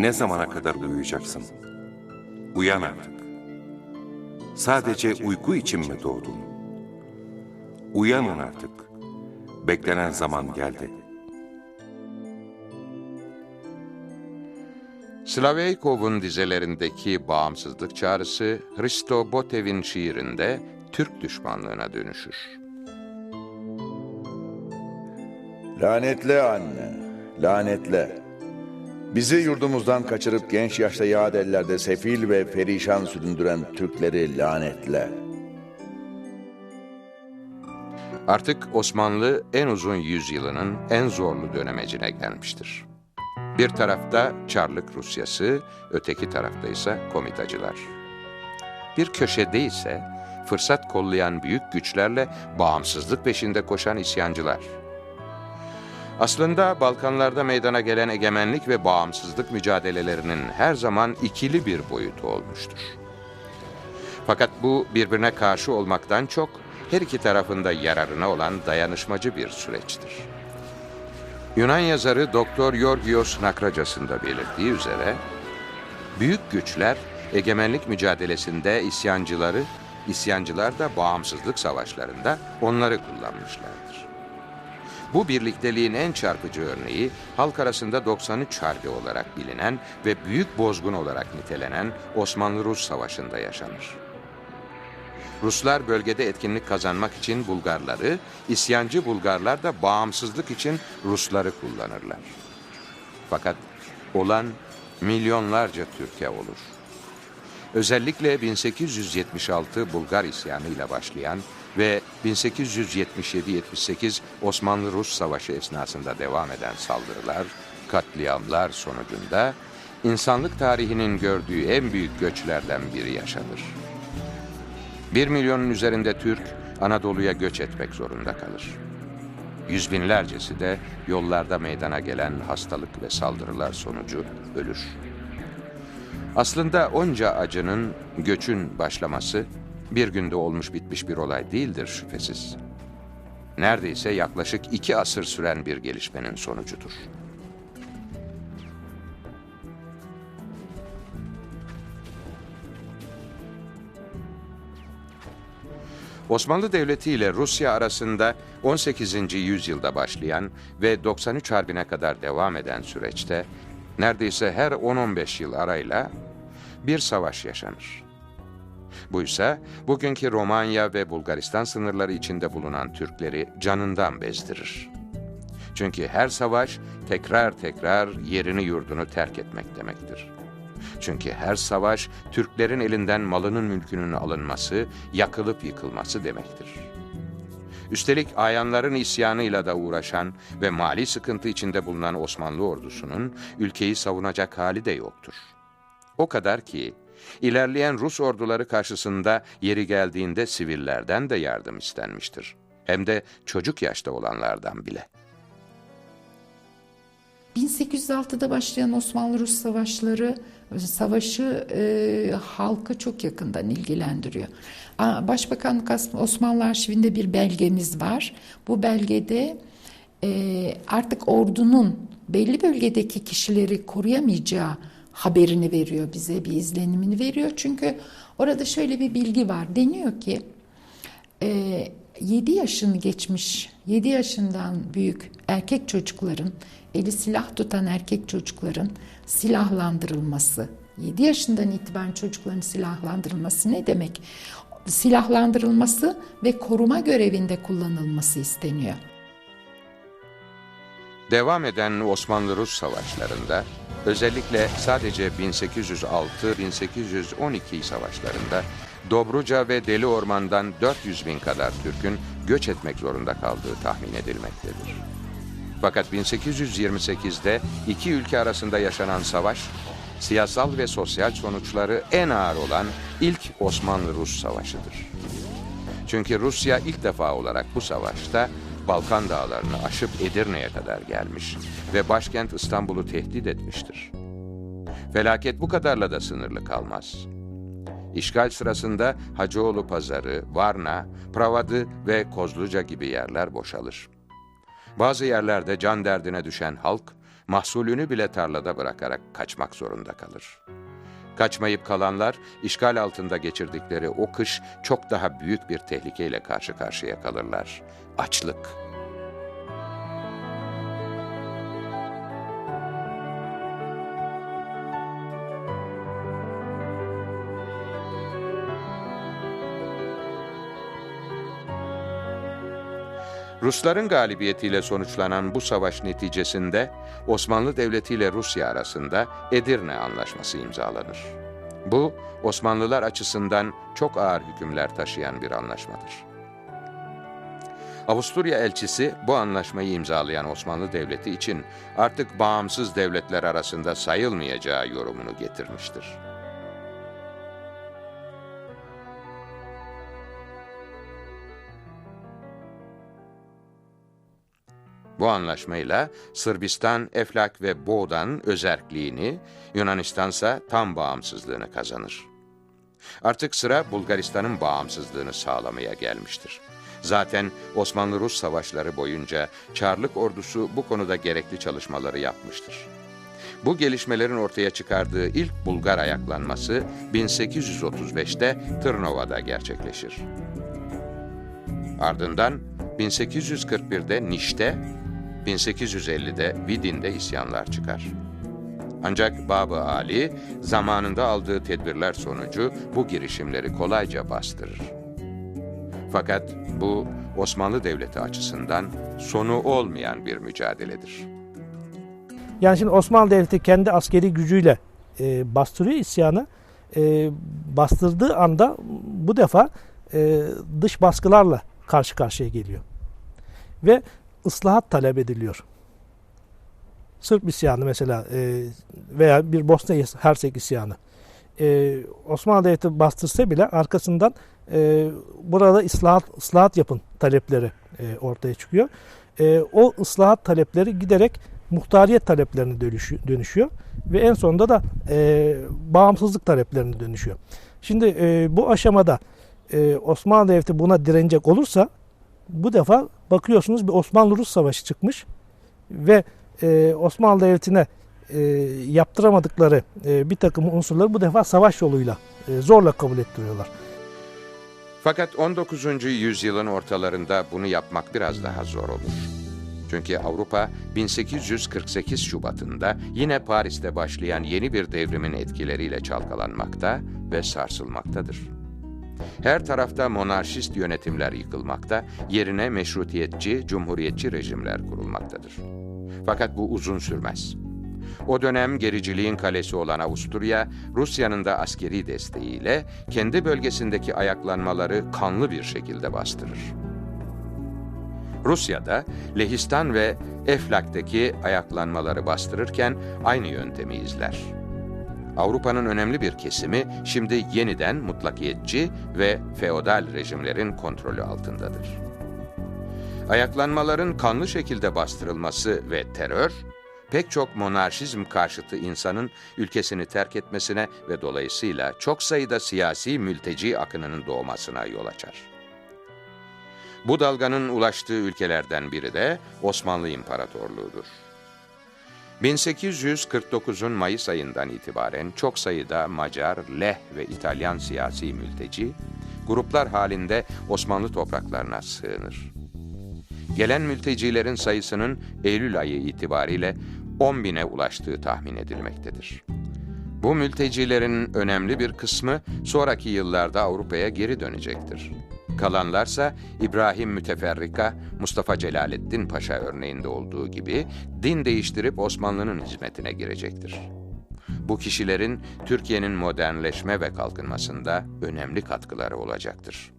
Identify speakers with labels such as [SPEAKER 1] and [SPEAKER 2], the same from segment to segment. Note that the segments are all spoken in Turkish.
[SPEAKER 1] Ne zamana kadar uyuyacaksın? Uyan artık. Sadece uyku için mi doğdun? Uyanın artık. Beklenen zaman geldi.
[SPEAKER 2] Slaveykov'un dizelerindeki bağımsızlık çağrısı Hristo Botev'in şiirinde Türk düşmanlığına dönüşür.
[SPEAKER 3] Lanetle anne, lanetle. Bizi yurdumuzdan kaçırıp genç yaşta yağ ellerde sefil ve perişan süründüren Türkleri lanetle.
[SPEAKER 2] Artık Osmanlı en uzun yüzyılının en zorlu dönemecine gelmiştir. Bir tarafta Çarlık Rusyası, öteki tarafta ise komitacılar. Bir köşede ise fırsat kollayan büyük güçlerle bağımsızlık peşinde koşan isyancılar. Aslında Balkanlarda meydana gelen egemenlik ve bağımsızlık mücadelelerinin her zaman ikili bir boyutu olmuştur. Fakat bu birbirine karşı olmaktan çok her iki tarafında yararına olan dayanışmacı bir süreçtir. Yunan yazarı Doktor Yorgios Nakracas'ın belirttiği üzere, büyük güçler egemenlik mücadelesinde isyancıları, isyancılar da bağımsızlık savaşlarında onları kullanmışlardır. Bu birlikteliğin en çarpıcı örneği halk arasında 93 Harbi olarak bilinen ve büyük bozgun olarak nitelenen Osmanlı-Rus Savaşı'nda yaşanır. Ruslar bölgede etkinlik kazanmak için Bulgarları, isyancı Bulgarlar da bağımsızlık için Rusları kullanırlar. Fakat olan milyonlarca Türkiye olur. Özellikle 1876 Bulgar isyanıyla başlayan ve 1877-78 Osmanlı-Rus Savaşı esnasında devam eden saldırılar, katliamlar sonucunda insanlık tarihinin gördüğü en büyük göçlerden biri yaşanır. Bir milyonun üzerinde Türk Anadolu'ya göç etmek zorunda kalır. Yüz binlercesi de yollarda meydana gelen hastalık ve saldırılar sonucu ölür. Aslında onca acının, göçün başlaması bir günde olmuş bitmiş bir olay değildir şüphesiz. Neredeyse yaklaşık iki asır süren bir gelişmenin sonucudur. Osmanlı Devleti ile Rusya arasında 18. yüzyılda başlayan ve 93 Harbi'ne kadar devam eden süreçte neredeyse her 10-15 yıl arayla bir savaş yaşanır. Bu ise bugünkü Romanya ve Bulgaristan sınırları içinde bulunan Türkleri canından bezdirir. Çünkü her savaş tekrar tekrar yerini yurdunu terk etmek demektir. Çünkü her savaş Türklerin elinden malının mülkünün alınması, yakılıp yıkılması demektir. Üstelik ayanların isyanıyla da uğraşan ve mali sıkıntı içinde bulunan Osmanlı ordusunun ülkeyi savunacak hali de yoktur. O kadar ki ilerleyen Rus orduları karşısında yeri geldiğinde sivillerden de yardım istenmiştir. Hem de çocuk yaşta olanlardan bile.
[SPEAKER 4] 1806'da başlayan Osmanlı-Rus savaşları savaşı e, halkı çok yakından ilgilendiriyor. Başbakanlık Osmanlı Arşivinde bir belgemiz var. Bu belgede e, artık ordunun belli bölgedeki kişileri koruyamayacağı haberini veriyor bize, bir izlenimini veriyor. Çünkü orada şöyle bir bilgi var. Deniyor ki e, 7 yaşını geçmiş, 7 yaşından büyük erkek çocukların, eli silah tutan erkek çocukların silahlandırılması. 7 yaşından itibaren çocukların silahlandırılması ne demek? Silahlandırılması ve koruma görevinde kullanılması isteniyor.
[SPEAKER 2] Devam eden Osmanlı-Rus savaşlarında özellikle sadece 1806-1812 savaşlarında Dobruca ve Deli Orman'dan 400 bin kadar Türk'ün göç etmek zorunda kaldığı tahmin edilmektedir. Fakat 1828'de iki ülke arasında yaşanan savaş, siyasal ve sosyal sonuçları en ağır olan ilk Osmanlı-Rus Savaşı'dır. Çünkü Rusya ilk defa olarak bu savaşta Balkan dağlarını aşıp Edirne'ye kadar gelmiş ve başkent İstanbul'u tehdit etmiştir. Felaket bu kadarla da sınırlı kalmaz. İşgal sırasında Hacıoğlu Pazarı, Varna, Pravadı ve Kozluca gibi yerler boşalır. Bazı yerlerde can derdine düşen halk, mahsulünü bile tarlada bırakarak kaçmak zorunda kalır. Kaçmayıp kalanlar işgal altında geçirdikleri o kış çok daha büyük bir tehlikeyle karşı karşıya kalırlar. Açlık. Rusların galibiyetiyle sonuçlanan bu savaş neticesinde Osmanlı Devleti ile Rusya arasında Edirne Anlaşması imzalanır. Bu, Osmanlılar açısından çok ağır hükümler taşıyan bir anlaşmadır. Avusturya elçisi bu anlaşmayı imzalayan Osmanlı Devleti için artık bağımsız devletler arasında sayılmayacağı yorumunu getirmiştir. Bu anlaşmayla Sırbistan, Eflak ve Boğdan özerkliğini, Yunanistansa tam bağımsızlığını kazanır. Artık sıra Bulgaristan'ın bağımsızlığını sağlamaya gelmiştir. Zaten Osmanlı-Rus savaşları boyunca Çarlık ordusu bu konuda gerekli çalışmaları yapmıştır. Bu gelişmelerin ortaya çıkardığı ilk Bulgar ayaklanması 1835'te Tırnova'da gerçekleşir. Ardından 1841'de Niş'te, 1850'de Vidin'de isyanlar çıkar. Ancak Babı Ali zamanında aldığı tedbirler sonucu bu girişimleri kolayca bastırır. Fakat bu Osmanlı Devleti açısından sonu olmayan bir mücadeledir.
[SPEAKER 5] Yani şimdi Osmanlı Devleti kendi askeri gücüyle e, bastırıyor isyanı. E, bastırdığı anda bu defa e, dış baskılarla karşı karşıya geliyor. Ve ıslahat talep ediliyor. Sırp isyanı mesela e, veya bir Bosna Hersek isyanı. E, Osmanlı Devleti bastırsa bile arkasından e, burada ıslahat, ıslahat yapın talepleri ortaya çıkıyor. O ıslahat talepleri giderek muhtariyet taleplerine dönüşüyor, ve en sonunda da bağımsızlık taleplerine dönüşüyor. Şimdi bu aşamada Osmanlı Devleti buna direnecek olursa bu defa bakıyorsunuz bir Osmanlı-Rus savaşı çıkmış ve e, Osmanlı Devleti'ne e, yaptıramadıkları e, bir takım unsurları bu defa savaş yoluyla e, zorla kabul ettiriyorlar.
[SPEAKER 2] Fakat 19. yüzyılın ortalarında bunu yapmak biraz daha zor olur. Çünkü Avrupa 1848 Şubat'ında yine Paris'te başlayan yeni bir devrimin etkileriyle çalkalanmakta ve sarsılmaktadır. Her tarafta monarşist yönetimler yıkılmakta, yerine meşrutiyetçi, cumhuriyetçi rejimler kurulmaktadır. Fakat bu uzun sürmez. O dönem gericiliğin kalesi olan Avusturya, Rusya'nın da askeri desteğiyle kendi bölgesindeki ayaklanmaları kanlı bir şekilde bastırır. Rusya'da Lehistan ve Eflak'taki ayaklanmaları bastırırken aynı yöntemi izler. Avrupa'nın önemli bir kesimi şimdi yeniden mutlakiyetçi ve feodal rejimlerin kontrolü altındadır. Ayaklanmaların kanlı şekilde bastırılması ve terör, pek çok monarşizm karşıtı insanın ülkesini terk etmesine ve dolayısıyla çok sayıda siyasi mülteci akınının doğmasına yol açar. Bu dalganın ulaştığı ülkelerden biri de Osmanlı İmparatorluğu'dur. 1849'un Mayıs ayından itibaren çok sayıda Macar, Leh ve İtalyan siyasi mülteci, gruplar halinde Osmanlı topraklarına sığınır. Gelen mültecilerin sayısının Eylül ayı itibariyle 10 bine ulaştığı tahmin edilmektedir. Bu mültecilerin önemli bir kısmı sonraki yıllarda Avrupa'ya geri dönecektir. Kalanlarsa İbrahim Müteferrika, Mustafa Celaleddin Paşa örneğinde olduğu gibi din değiştirip Osmanlı'nın hizmetine girecektir. Bu kişilerin Türkiye'nin modernleşme ve kalkınmasında önemli katkıları olacaktır.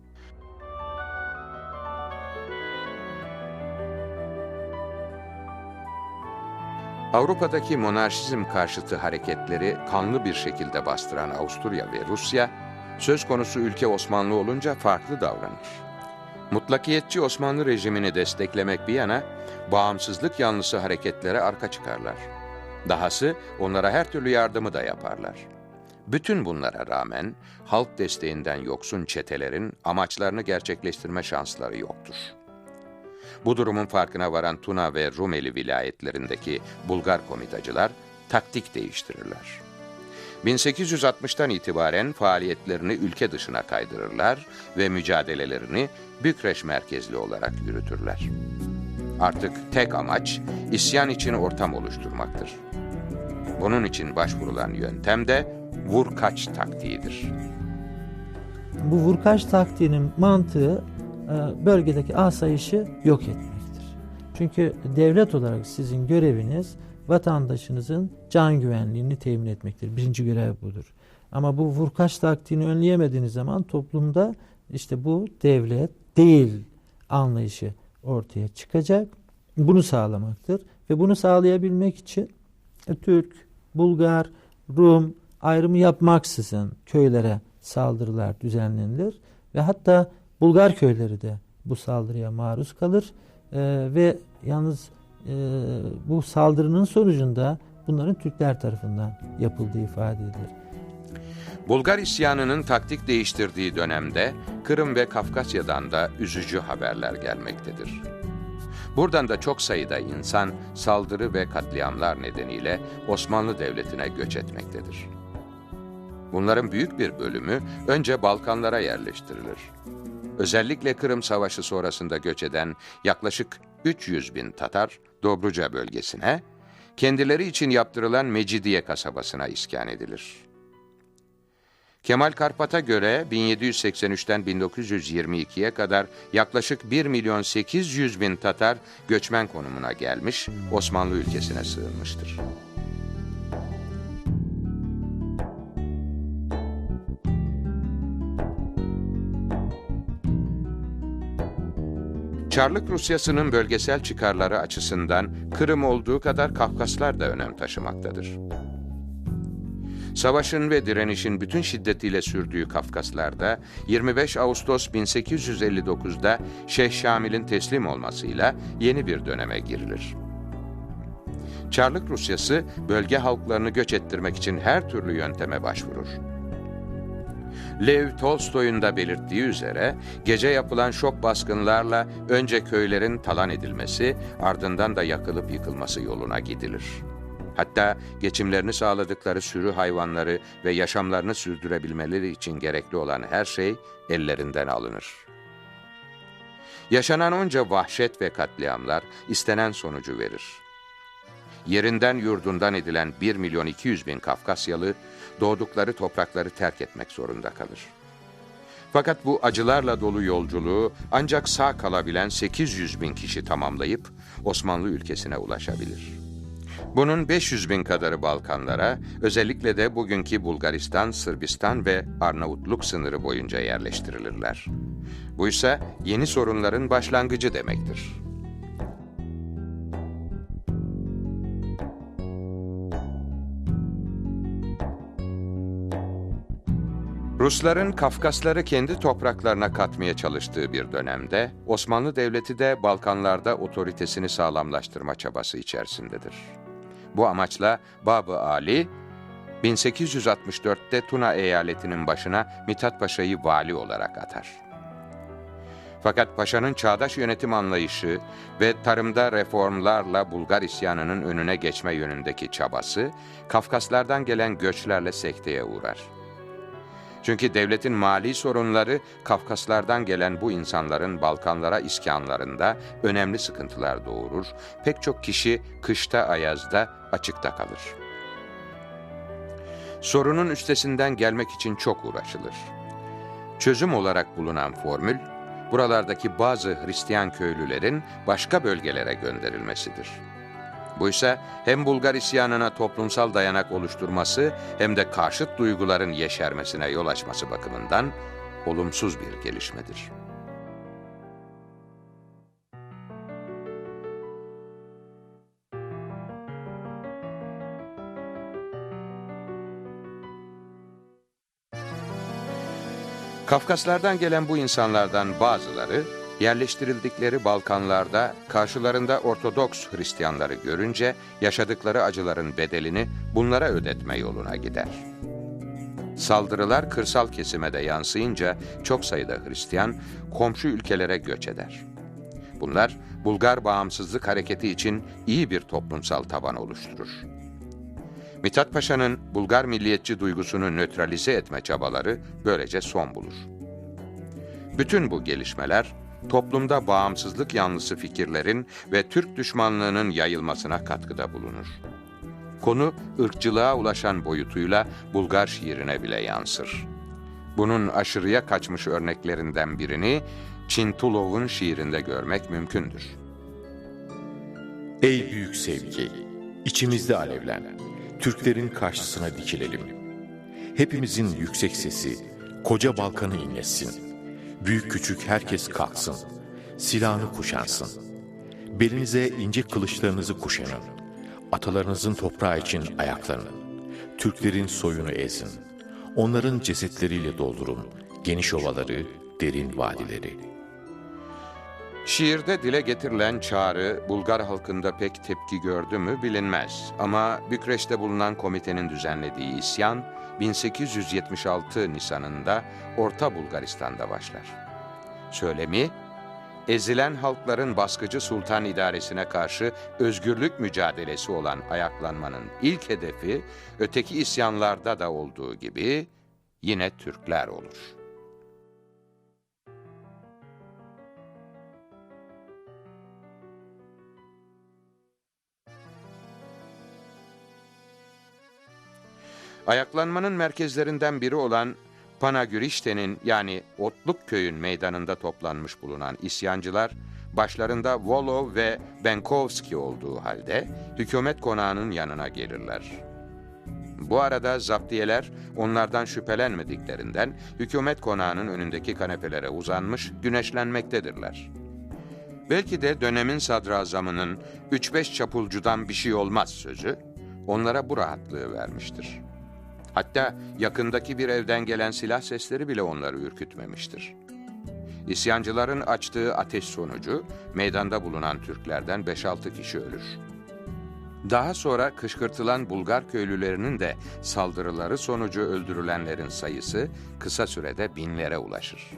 [SPEAKER 2] Avrupa'daki monarşizm karşıtı hareketleri kanlı bir şekilde bastıran Avusturya ve Rusya, söz konusu ülke Osmanlı olunca farklı davranır. Mutlakiyetçi Osmanlı rejimini desteklemek bir yana, bağımsızlık yanlısı hareketlere arka çıkarlar. Dahası onlara her türlü yardımı da yaparlar. Bütün bunlara rağmen halk desteğinden yoksun çetelerin amaçlarını gerçekleştirme şansları yoktur. Bu durumun farkına varan Tuna ve Rumeli vilayetlerindeki Bulgar komitacılar taktik değiştirirler. 1860'tan itibaren faaliyetlerini ülke dışına kaydırırlar ve mücadelelerini Bükreş merkezli olarak yürütürler. Artık tek amaç isyan için ortam oluşturmaktır. Bunun için başvurulan yöntem de vur kaç taktiğidir.
[SPEAKER 6] Bu vurkaç taktiğinin mantığı e, bölgedeki asayişi yok etmektir. Çünkü devlet olarak sizin göreviniz vatandaşınızın can güvenliğini temin etmektir. Birinci görev budur. Ama bu vurkaç taktiğini önleyemediğiniz zaman toplumda işte bu devlet değil anlayışı ortaya çıkacak. Bunu sağlamaktır. Ve bunu sağlayabilmek için e, Türk, Bulgar, Rum ayrımı yapmaksızın köylere saldırılar düzenlenilir. Ve hatta Bulgar köyleri de bu saldırıya maruz kalır. E, ve yalnız e, bu saldırının sonucunda bunların Türkler tarafından yapıldığı ifade edilir.
[SPEAKER 2] Bulgar isyanının taktik değiştirdiği dönemde Kırım ve Kafkasya'dan da üzücü haberler gelmektedir. Buradan da çok sayıda insan saldırı ve katliamlar nedeniyle Osmanlı Devleti'ne göç etmektedir. Bunların büyük bir bölümü önce Balkanlara yerleştirilir. Özellikle Kırım Savaşı sonrasında göç eden yaklaşık 300 bin Tatar Dobruca bölgesine, kendileri için yaptırılan Mecidiye kasabasına iskan edilir. Kemal Karpat'a göre 1783'ten 1922'ye kadar yaklaşık 1 milyon 800 bin Tatar göçmen konumuna gelmiş, Osmanlı ülkesine sığınmıştır. Çarlık Rusyası'nın bölgesel çıkarları açısından Kırım olduğu kadar Kafkaslar da önem taşımaktadır. Savaşın ve direnişin bütün şiddetiyle sürdüğü Kafkaslar'da 25 Ağustos 1859'da Şeyh Şamil'in teslim olmasıyla yeni bir döneme girilir. Çarlık Rusyası bölge halklarını göç ettirmek için her türlü yönteme başvurur. Lev Tolstoy'un da belirttiği üzere gece yapılan şok baskınlarla önce köylerin talan edilmesi ardından da yakılıp yıkılması yoluna gidilir. Hatta geçimlerini sağladıkları sürü hayvanları ve yaşamlarını sürdürebilmeleri için gerekli olan her şey ellerinden alınır. Yaşanan onca vahşet ve katliamlar istenen sonucu verir. Yerinden yurdundan edilen 1 milyon 200 bin Kafkasyalı doğdukları toprakları terk etmek zorunda kalır. Fakat bu acılarla dolu yolculuğu ancak sağ kalabilen 800 bin kişi tamamlayıp Osmanlı ülkesine ulaşabilir. Bunun 500 bin kadarı Balkanlara, özellikle de bugünkü Bulgaristan, Sırbistan ve Arnavutluk sınırı boyunca yerleştirilirler. Bu ise yeni sorunların başlangıcı demektir. Rusların Kafkasları kendi topraklarına katmaya çalıştığı bir dönemde Osmanlı Devleti de Balkanlarda otoritesini sağlamlaştırma çabası içerisindedir. Bu amaçla Babı Ali 1864'te Tuna eyaletinin başına Mithat Paşa'yı vali olarak atar. Fakat paşanın çağdaş yönetim anlayışı ve tarımda reformlarla Bulgar isyanının önüne geçme yönündeki çabası Kafkaslardan gelen göçlerle sekteye uğrar. Çünkü devletin mali sorunları Kafkaslardan gelen bu insanların Balkanlara iskanlarında önemli sıkıntılar doğurur. Pek çok kişi kışta ayazda açıkta kalır. Sorunun üstesinden gelmek için çok uğraşılır. Çözüm olarak bulunan formül, buralardaki bazı Hristiyan köylülerin başka bölgelere gönderilmesidir. Bu ise hem Bulgar isyanına toplumsal dayanak oluşturması hem de karşıt duyguların yeşermesine yol açması bakımından olumsuz bir gelişmedir. Kafkaslardan gelen bu insanlardan bazıları yerleştirildikleri Balkanlarda karşılarında Ortodoks Hristiyanları görünce yaşadıkları acıların bedelini bunlara ödetme yoluna gider. Saldırılar kırsal kesime de yansıyınca çok sayıda Hristiyan komşu ülkelere göç eder. Bunlar Bulgar bağımsızlık hareketi için iyi bir toplumsal taban oluşturur. Mithat Paşa'nın Bulgar milliyetçi duygusunu nötralize etme çabaları böylece son bulur. Bütün bu gelişmeler toplumda bağımsızlık yanlısı fikirlerin ve Türk düşmanlığının yayılmasına katkıda bulunur. Konu ırkçılığa ulaşan boyutuyla Bulgar şiirine bile yansır. Bunun aşırıya kaçmış örneklerinden birini Çintulov'un şiirinde görmek mümkündür.
[SPEAKER 7] Ey büyük sevgi, içimizde alevlen, Türklerin karşısına dikilelim. Hepimizin yüksek sesi, koca Balkan'ı inlesin. Büyük küçük herkes kalksın, silahını kuşansın. Belinize ince kılıçlarınızı kuşanın. Atalarınızın toprağı için ayaklanın. Türklerin soyunu ezin. Onların cesetleriyle doldurun geniş ovaları, derin vadileri.
[SPEAKER 2] Şiirde dile getirilen çağrı Bulgar halkında pek tepki gördü mü bilinmez. Ama Bükreş'te bulunan komitenin düzenlediği isyan 1876 Nisan'ında Orta Bulgaristan'da başlar. Söylemi, ezilen halkların baskıcı sultan idaresine karşı özgürlük mücadelesi olan ayaklanmanın ilk hedefi, öteki isyanlarda da olduğu gibi yine Türkler olur. Ayaklanmanın merkezlerinden biri olan Panagürişte'nin yani Otluk köyün meydanında toplanmış bulunan isyancılar, başlarında Volov ve Benkovski olduğu halde hükümet konağının yanına gelirler. Bu arada zaptiyeler onlardan şüphelenmediklerinden hükümet konağının önündeki kanepelere uzanmış güneşlenmektedirler. Belki de dönemin sadrazamının 3-5 çapulcudan bir şey olmaz sözü onlara bu rahatlığı vermiştir. Hatta yakındaki bir evden gelen silah sesleri bile onları ürkütmemiştir. İsyancıların açtığı ateş sonucu meydanda bulunan Türklerden 5-6 kişi ölür. Daha sonra kışkırtılan Bulgar köylülerinin de saldırıları sonucu öldürülenlerin sayısı kısa sürede binlere ulaşır.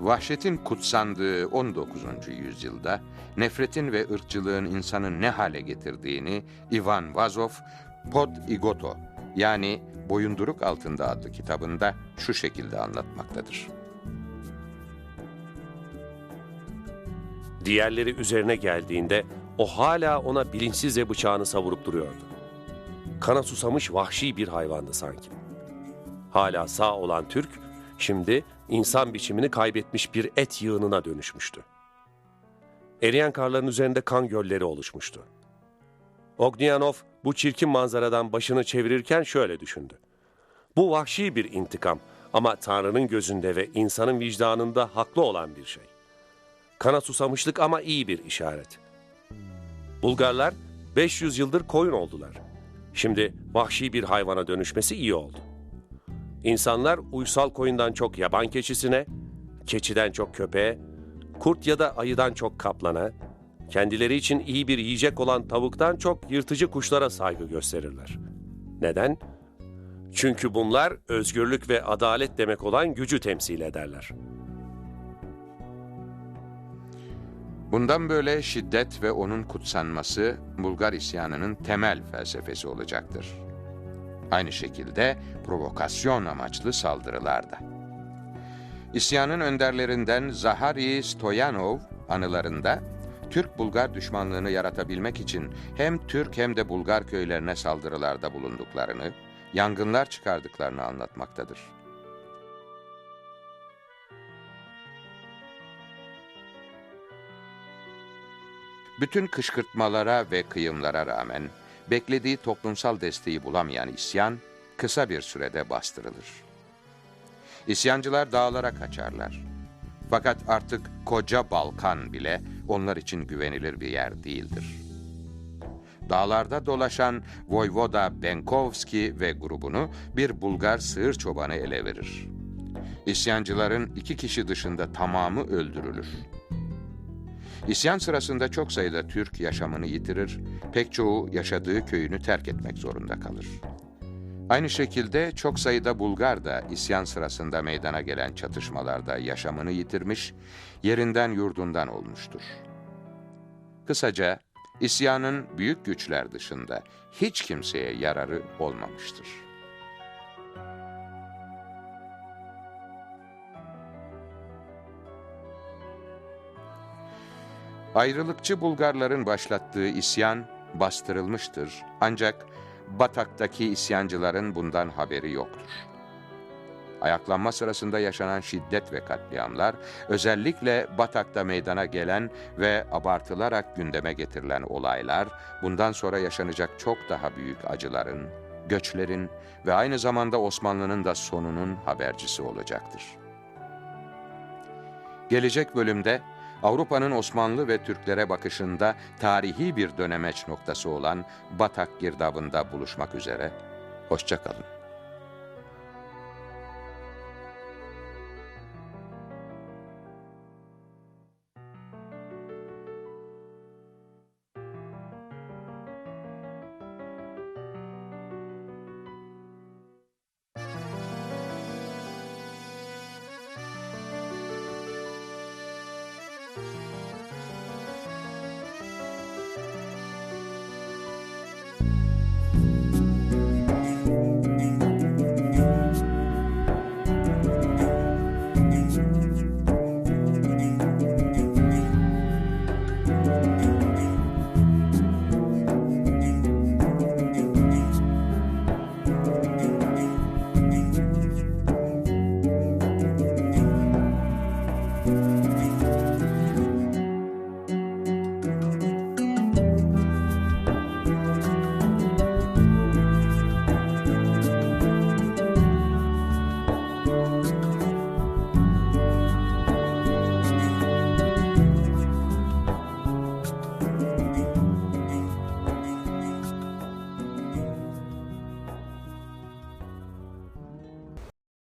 [SPEAKER 2] Vahşetin kutsandığı 19. yüzyılda nefretin ve ırkçılığın insanı ne hale getirdiğini Ivan Vazov, Pod Igoto yani Boyunduruk Altında adlı kitabında şu şekilde anlatmaktadır.
[SPEAKER 8] Diğerleri üzerine geldiğinde o hala ona bilinçsizce bıçağını savurup duruyordu. Kana susamış vahşi bir hayvandı sanki. Hala sağ olan Türk, şimdi insan biçimini kaybetmiş bir et yığınına dönüşmüştü. Eriyen karların üzerinde kan gölleri oluşmuştu. Ognyanov bu çirkin manzaradan başını çevirirken şöyle düşündü. Bu vahşi bir intikam ama Tanrı'nın gözünde ve insanın vicdanında haklı olan bir şey. Kana susamışlık ama iyi bir işaret. Bulgarlar 500 yıldır koyun oldular. Şimdi vahşi bir hayvana dönüşmesi iyi oldu. İnsanlar uysal koyundan çok yaban keçisine, keçiden çok köpeğe, kurt ya da ayıdan çok kaplana, kendileri için iyi bir yiyecek olan tavuktan çok yırtıcı kuşlara saygı gösterirler. Neden? Çünkü bunlar özgürlük ve adalet demek olan gücü temsil ederler.
[SPEAKER 2] Bundan böyle şiddet ve onun kutsanması Bulgar isyanının temel felsefesi olacaktır. Aynı şekilde provokasyon amaçlı saldırılarda. İsyanın önderlerinden Zahari Stoyanov anılarında Türk-Bulgar düşmanlığını yaratabilmek için hem Türk hem de Bulgar köylerine saldırılarda bulunduklarını, yangınlar çıkardıklarını anlatmaktadır. Bütün kışkırtmalara ve kıyımlara rağmen beklediği toplumsal desteği bulamayan isyan kısa bir sürede bastırılır. İsyancılar dağlara kaçarlar. Fakat artık koca Balkan bile onlar için güvenilir bir yer değildir. Dağlarda dolaşan Voyvoda Benkovski ve grubunu bir Bulgar sığır çobanı ele verir. İsyancıların iki kişi dışında tamamı öldürülür. İsyan sırasında çok sayıda Türk yaşamını yitirir, pek çoğu yaşadığı köyünü terk etmek zorunda kalır. Aynı şekilde çok sayıda Bulgar da isyan sırasında meydana gelen çatışmalarda yaşamını yitirmiş, yerinden yurdundan olmuştur. Kısaca isyanın büyük güçler dışında hiç kimseye yararı olmamıştır. Ayrılıkçı Bulgarların başlattığı isyan bastırılmıştır ancak Batak'taki isyancıların bundan haberi yoktur. Ayaklanma sırasında yaşanan şiddet ve katliamlar, özellikle Batak'ta meydana gelen ve abartılarak gündeme getirilen olaylar, bundan sonra yaşanacak çok daha büyük acıların, göçlerin ve aynı zamanda Osmanlı'nın da sonunun habercisi olacaktır. Gelecek bölümde Avrupa'nın Osmanlı ve Türklere bakışında tarihi bir dönemeç noktası olan Batak girdabında buluşmak üzere. Hoşçakalın.